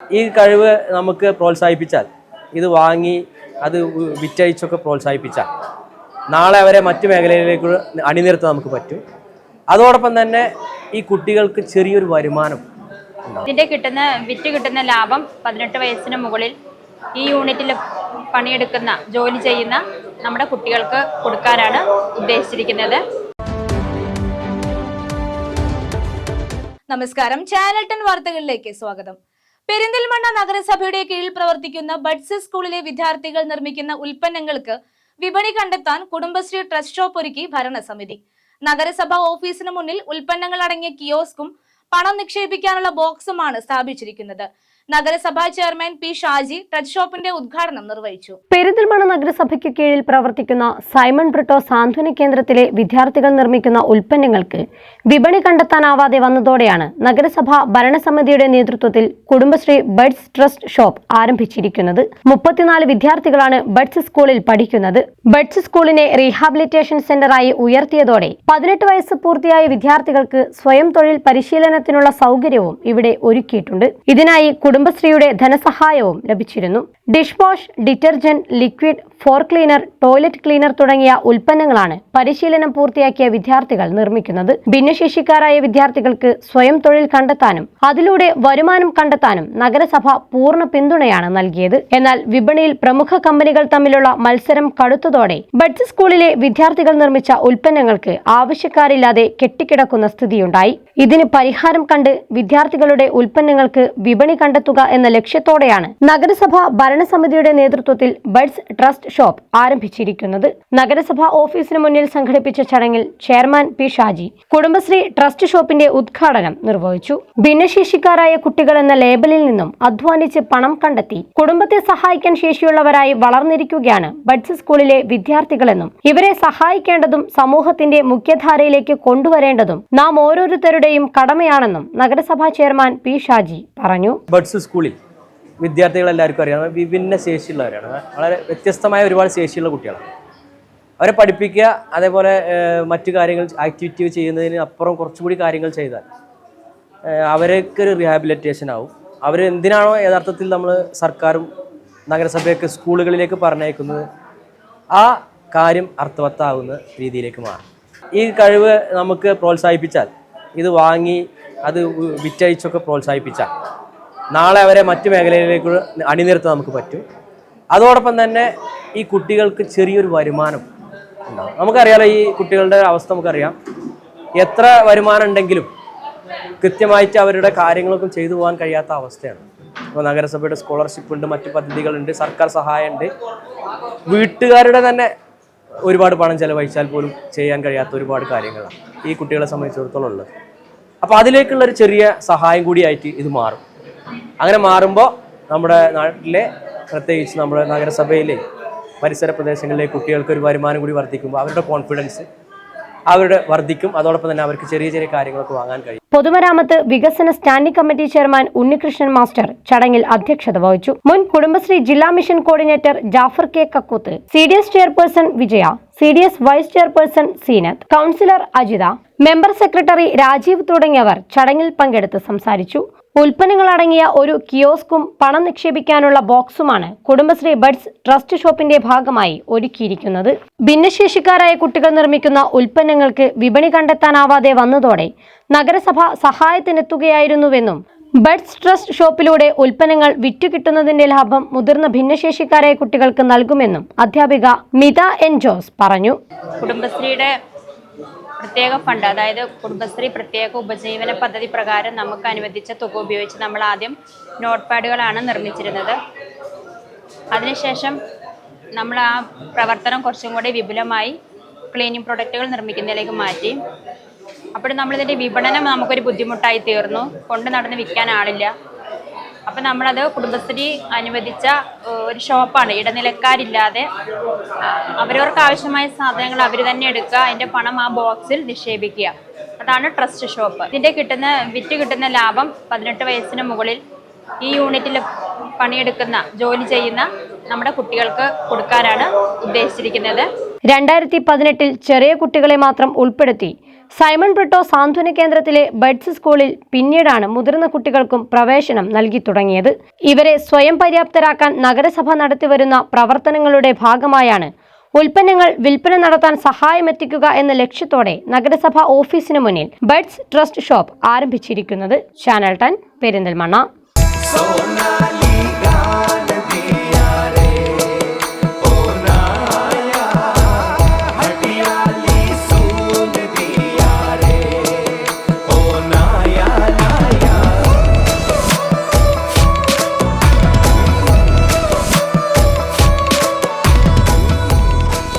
ഈ കഴിവ് നമുക്ക് പ്രോത്സാഹിപ്പിച്ചാൽ ഇത് വാങ്ങി അത് വിറ്റഴിച്ചൊക്കെ പ്രോത്സാഹിപ്പിച്ചാൽ നാളെ അവരെ മറ്റു മേഖലയിലേക്ക് അണിനിരത്താൻ നമുക്ക് പറ്റും. അതോടൊപ്പം തന്നെ ഈ കുട്ടികൾക്ക് ചെറിയൊരു വരുമാനം ഇതിന്റെ ഇതിന്റെ കിട്ടുന്ന വിറ്റ് കിട്ടുന്ന ലാഭം പതിനെട്ട് വയസ്സിന് മുകളിൽ ഈ യൂണിറ്റിൽ പണിയെടുക്കുന്ന ജോലി ചെയ്യുന്ന നമ്മുടെ കുട്ടികൾക്ക് കൊടുക്കാനാണ് ഉദ്ദേശിച്ചിരിക്കുന്നത്. നമസ്കാരം. ചാനൽ ടെൻ വാർത്തകളിലേക്ക് സ്വാഗതം. പെരിന്തൽമണ്ണ നഗരസഭയുടെ കീഴിൽ പ്രവർത്തിക്കുന്ന ബഡ്സ് സ്കൂളിലെ വിദ്യാർത്ഥികൾ നിർമ്മിക്കുന്ന ഉൽപ്പന്നങ്ങൾക്ക് വിപണി കണ്ടെത്താൻ കുടുംബശ്രീ ട്രസ്റ്റ് ഷോപ്പ് ഒരുക്കി ഭരണസമിതി. നഗരസഭ ഓഫീസിന് മുന്നിൽ ഉൽപ്പന്നങ്ങൾ അടങ്ങിയ കിയോസ്കും പണം നിക്ഷേപിക്കാനുള്ള ബോക്സുമാണ് സ്ഥാപിച്ചിരിക്കുന്നത്. നഗരസഭാ ചെയർമാൻ പി ഷാജി ടച്ച് ഷോപ്പിന്റെ ഉദ്ഘാടനം നിർവഹിച്ചു. പെരിന്തൽമണ്ണ നഗരസഭയ്ക്ക് കീഴിൽ പ്രവർത്തിക്കുന്ന സൈമൺ ബ്രിട്ടോ സാന്ത്വന കേന്ദ്രത്തിലെ വിദ്യാർത്ഥികൾ നിർമ്മിക്കുന്ന ഉൽപ്പന്നങ്ങൾക്ക് വിപണി കണ്ടെത്താനാവാതെ വന്നതോടെയാണ് നഗരസഭ ഭരണസമിതിയുടെ നേതൃത്വത്തിൽ കുടുംബശ്രീ ബഡ്സ് ട്രസ്റ്റ് ഷോപ്പ് ആരംഭിച്ചിരിക്കുന്നത്. മുപ്പത്തിനാല് വിദ്യാർത്ഥികളാണ് ബഡ്സ് സ്കൂളിൽ പഠിക്കുന്നത്. ബഡ്സ് സ്കൂളിനെ റീഹാബിലിറ്റേഷൻ സെന്ററായി ഉയർത്തിയതോടെ പതിനെട്ട് വയസ്സ് പൂർത്തിയായ വിദ്യാർത്ഥികൾക്ക് സ്വയം തൊഴിൽ പരിശീലനത്തിനുള്ള സൗകര്യവും ഇവിടെ ഒരുക്കിയിട്ടുണ്ട്. ഇതിനായി കുടുംബശ്രീയുടെ ധനസഹായവും ലഭിച്ചിരുന്നു. Dish wash detergent liquid floor cleaner toilet cleaner തുടങ്ങിയ ഉൽപ്പന്നങ്ങളാണ് പരിശീലനം പൂർത്തിയാക്കിയ വിദ്യാർത്ഥികൾ നിർമ്മിക്കുന്നത്. ഭിന്നശേഷിക്കാരായ വിദ്യാർത്ഥികൾക്ക് സ്വയം തൊഴിൽ കണ്ടെത്താനും അതിലൂടെ വരുമാനം കണ്ടെത്താനും നഗരസഭ പൂർണ പിന്തുണയാണ് നൽകിയത്. എന്നാൽ വിപണിയിൽ പ്രമുഖ കമ്പനികൾ തമ്മിലുള്ള മത്സരം കടുത്തതോടെ ബഡ്ജ് സ്കൂളിലെ വിദ്യാർത്ഥികൾ നിർമ്മിച്ച ഉൽപ്പന്നങ്ങൾക്ക് ആവശ്യക്കാരില്ലാതെ കെട്ടിക്കിടക്കുന്ന സ്ഥിതിയുണ്ടായി. ഇതിന് പരിഹാരം കണ്ട് വിദ്യാർത്ഥികളുടെ ഉൽപ്പന്നങ്ങൾക്ക് വിപണി കണ്ടെത്തുക എന്ന ലക്ഷ്യത്തോടെയാണ് നഗരസഭ ഭരണസമിതിയുടെ നേതൃത്വത്തിൽ ബഡ്സ് ട്രസ്റ്റ് ഷോപ്പ് ആരംഭിച്ചിരിക്കുന്നത്. നഗരസഭ ഓഫീസിന് മുന്നിൽ സംഘടിപ്പിച്ച ചടങ്ങിൽ chairman P Shaji Kudumbashree trust ഷോപ്പിന്റെ ഉദ്ഘാടനം നിർവഹിച്ചു. ഭിന്നശേഷിക്കാരായ കുട്ടികൾ എന്ന ലേബലിൽ നിന്നും അധ്വാനിച്ച് പണം കണ്ടെത്തി കുടുംബത്തെ സഹായിക്കാൻ ശേഷിയുള്ളവരായി വളർന്നിരിക്കുകയാണ് ബഡ്സ് സ്കൂളിലെ വിദ്യാർത്ഥികളെന്നും ഇവരെ സഹായിക്കേണ്ടതും സമൂഹത്തിന്റെ മുഖ്യധാരയിലേക്ക് കൊണ്ടുവരേണ്ടതും നാം ഓരോരുത്തരുടെയും കടമയാണെന്നും നഗരസഭാ ചെയർമാൻ പി ഷാജി പറഞ്ഞു. ബഡ്സ് സ്കൂളിൽ വിദ്യാർത്ഥികളെല്ലാവർക്കും അറിയാം. വിഭിന്ന ശേഷിയുള്ളവരാണ്. വളരെ വ്യത്യസ്തമായ ഒരുപാട് ശേഷിയുള്ള കുട്ടികളാണ്. അവരെ പഠിപ്പിക്കുക അതേപോലെ മറ്റു കാര്യങ്ങൾ ആക്ടിവിറ്റി ചെയ്യുന്നതിന് അപ്പുറം കുറച്ചുകൂടി കാര്യങ്ങൾ ചെയ്താൽ അവർക്കൊരു റീഹാബിലിറ്റേഷൻ ആവും. അവർ എന്തിനാണോ യഥാർത്ഥത്തിൽ നമ്മൾ സർക്കാരും നഗരസഭയൊക്കെ സ്കൂളുകളിലേക്ക് പറഞ്ഞയക്കുന്നത്? ആ കാര്യം അർത്ഥവത്താകുന്ന രീതിയിലേക്ക് മാറും. ഈ കഴിവ് നമുക്ക് പ്രോത്സാഹിപ്പിച്ചാൽ ഇത് വാങ്ങി അത് വിറ്റഴിച്ചൊക്കെ പ്രോത്സാഹിപ്പിച്ചാൽ നാളെ അവരെ മറ്റു മേഖലയിലേക്ക് അണിനിരത്താൻ നമുക്ക് പറ്റും. അതോടൊപ്പം തന്നെ ഈ കുട്ടികൾക്ക് ചെറിയൊരു വരുമാനം ഉണ്ടാവും. നമുക്കറിയാലോ ഈ കുട്ടികളുടെ അവസ്ഥ നമുക്കറിയാം. എത്ര വരുമാനം ഉണ്ടെങ്കിലും കൃത്യമായിട്ട് അവരുടെ കാര്യങ്ങളൊക്കെ ചെയ്തു പോകാൻ കഴിയാത്ത അവസ്ഥയാണ്. ഇപ്പോൾ നഗരസഭയുടെ സ്കോളർഷിപ്പ് ഉണ്ട് മറ്റു പദ്ധതികളുണ്ട് സർക്കാർ സഹായമുണ്ട് വീട്ടുകാരുടെ തന്നെ ഒരുപാട് പണം ചെലവഴിച്ചാൽ പോലും ചെയ്യാൻ കഴിയാത്ത ഒരുപാട് കാര്യങ്ങളാണ് ഈ കുട്ടികളെ സംബന്ധിച്ചിടത്തോളം ഉള്ളത്. അപ്പോൾ അതിലേക്കുള്ള ഒരു ചെറിയ സഹായം കൂടിയായിട്ട് ഇത് മാറും. അങ്ങനെ മാറുമ്പോൾ നമ്മുടെ നാട്ടിലെ പ്രത്യേകിച്ച് നമ്മുടെ നഗരസഭയിലെ പരിസര പ്രദേശങ്ങളിലെ കുട്ടികൾക്ക് ഒരു വരുമാനം കൂടി വർദ്ധിക്കുമ്പോൾ അവരുടെ കോൺഫിഡൻസ് അവരുടെ വർദ്ധിക്കും. അതോടൊപ്പം തന്നെ അവർക്ക് ചെറിയ ചെറിയ കാര്യങ്ങളൊക്കെ വാങ്ങാൻ കഴിയും. പൊതുമരാമത്ത് വികസന standing committee chairman Unnikrishnan master ചടങ്ങിൽ അധ്യക്ഷത വഹിച്ചു. മുൻ കുടുംബശ്രീ ജില്ലാ mission coordinator Jafar K Kakkooth C D S chairperson Vijaya C D S vice chairperson Seenath councillor Ajitha member secretary Rajeev തുടങ്ങിയവർ ചടങ്ങിൽ പങ്കെടുത്ത് സംസാരിച്ചു. ഉൽപ്പന്നങ്ങളടങ്ങിയ ഒരു കിയോസ്കും പണം നിക്ഷേപിക്കാനുള്ള ബോക്സുമാണ് കുടുംബശ്രീ ബഡ്സ് ട്രസ്റ്റ് ഷോപ്പിന്റെ ഭാഗമായി ഒരുക്കിയിരിക്കുന്നത്. ഭിന്നശേഷിക്കാരായ കുട്ടികൾ നിർമ്മിക്കുന്ന ഉൽപ്പന്നങ്ങൾക്ക് വിപണി കണ്ടെത്താനാവാതെ വന്നതോടെ നഗരസഭ സഹായത്തിനെത്തുകയായിരുന്നുവെന്നും ബഡ്സ് ട്രസ്റ്റ് ഷോപ്പിലൂടെ ഉൽപ്പന്നങ്ങൾ വിറ്റുകിട്ടുന്നതിന്റെ ലാഭം മുതിർന്ന ഭിന്നശേഷിക്കാരായ കുട്ടികൾക്ക് നൽകുമെന്നും അധ്യാപിക മിത എൻ ജോസ് പറഞ്ഞു. കുടുംബശ്രീയുടെ പ്രത്യേക ഫണ്ട് അതായത് കുടുംബശ്രീ പ്രത്യേക ഉപജീവന പദ്ധതി പ്രകാരം നമുക്ക് അനുവദിച്ച തുക ഉപയോഗിച്ച് നമ്മൾ ആദ്യം നോട്ട് പാഡുകളാണ് നിർമ്മിച്ചിരുന്നത്. അതിനുശേഷം നമ്മൾ ആ പ്രവർത്തനം കുറച്ചും കൂടി വിപുലമായി ക്ലീനിങ് പ്രൊഡക്റ്റുകൾ നിർമ്മിക്കുന്നതിലേക്ക് മാറ്റി. അപ്പോൾ നമ്മളിതിന്റെ വിപണനം നമുക്കൊരു ബുദ്ധിമുട്ടായി തീർന്നു. കൊണ്ട് നടന്ന് വിൽക്കാൻ ആളില്ല. അപ്പം നമ്മളത് കുടുംബശ്രീ അനുവദിച്ച ഒരു ഷോപ്പാണ്. ഇടനിലക്കാരില്ലാതെ അവരവർക്ക് ആവശ്യമായ സാധനങ്ങൾ അവർ തന്നെ എടുക്കുക. അതിന്റെ പണം ആ ബോക്സിൽ നിക്ഷേപിക്കുക. അതാണ് ട്രസ്റ്റ് ഷോപ്പ്. ഇതിന്റെ കിട്ടുന്ന വിറ്റ് കിട്ടുന്ന ലാഭം പതിനെട്ട് വയസ്സിന് മുകളിൽ ഈ യൂണിറ്റിൽ പണിയെടുക്കുന്ന ജോലി ചെയ്യുന്ന നമ്മുടെ കുട്ടികൾക്ക് കൊടുക്കാനാണ് ഉദ്ദേശിച്ചിരിക്കുന്നത്. രണ്ടായിരത്തി പതിനെട്ടിൽ ചെറിയ കുട്ടികളെ മാത്രം ഉൾപ്പെടുത്തി. സൈമൺ ബ്രിട്ടോ സാന്ത്വന കേന്ദ്രത്തിലെ ബഡ്സ് സ്കൂളിൽ പിന്നീടാണ് മുതിർന്ന കുട്ടികൾക്കും പ്രവേശനം നൽകി തുടങ്ങിയത്. ഇവരെ സ്വയം പര്യാപ്തരാക്കാൻ നഗരസഭ നടത്തിവരുന്ന പ്രവർത്തനങ്ങളുടെ ഭാഗമായാണ്. ഉൽപ്പന്നങ്ങൾ വിൽപ്പന നടത്താൻ സഹായമെത്തിക്കുക എന്ന ലക്ഷ്യത്തോടെ നഗരസഭ ഓഫീസിന് മുന്നിൽ ബഡ്സ് ട്രസ്റ്റ് ഷോപ്പ് ആരംഭിച്ചിരിക്കുന്നത്. Channel ten Perinthalmanna.